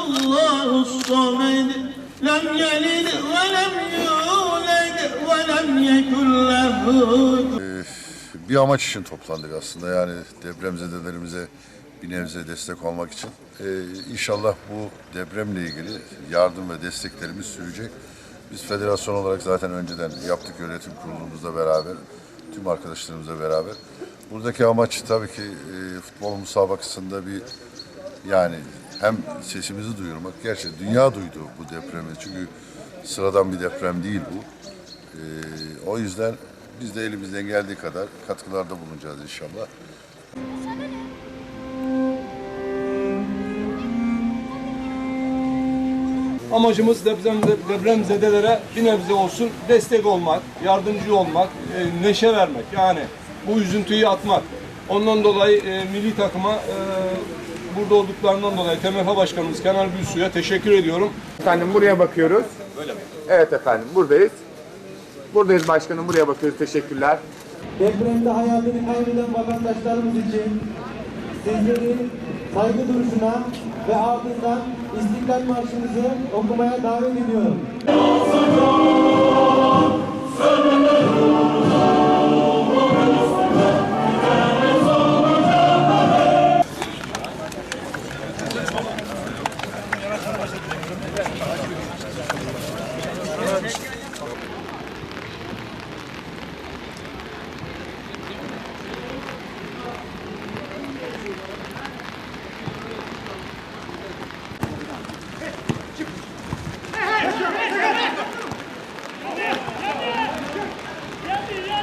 الله الصمد لم يلد ولم يولد ولم يكن له bir amaç için toplandık aslında yani depremzedelerimize bir nebze destek olmak için. Ee, inşallah bu depremle ilgili yardım ve desteklerimiz sürecek. Biz federasyon olarak zaten önceden yaptık yönetim kurulumuzla beraber, tüm arkadaşlarımızla beraber. Buradaki amaç tabii ki e, futbol müsabakasında bir yani hem sesimizi duyurmak, gerçi dünya duydu bu depremi çünkü sıradan bir deprem değil bu. Ee, o yüzden biz de elimizden geldiği kadar katkılarda bulunacağız inşallah. Amacımız deprem, depremzedelere bir nebze olsun destek olmak, yardımcı olmak, e, neşe vermek. Yani bu üzüntüyü atmak. Ondan dolayı e, milli takıma e, burada olduklarından dolayı TMF Başkanımız Kenan Gülsu'ya teşekkür ediyorum. Efendim buraya bakıyoruz. Evet efendim buradayız. Buradayız başkanım buraya bakıyoruz. Teşekkürler. depremde hayatını kaybeden vatandaşlarımız için sizleri saygı duruşuna ve ardından İstiklal Marşımızı okumaya davet ediyorum.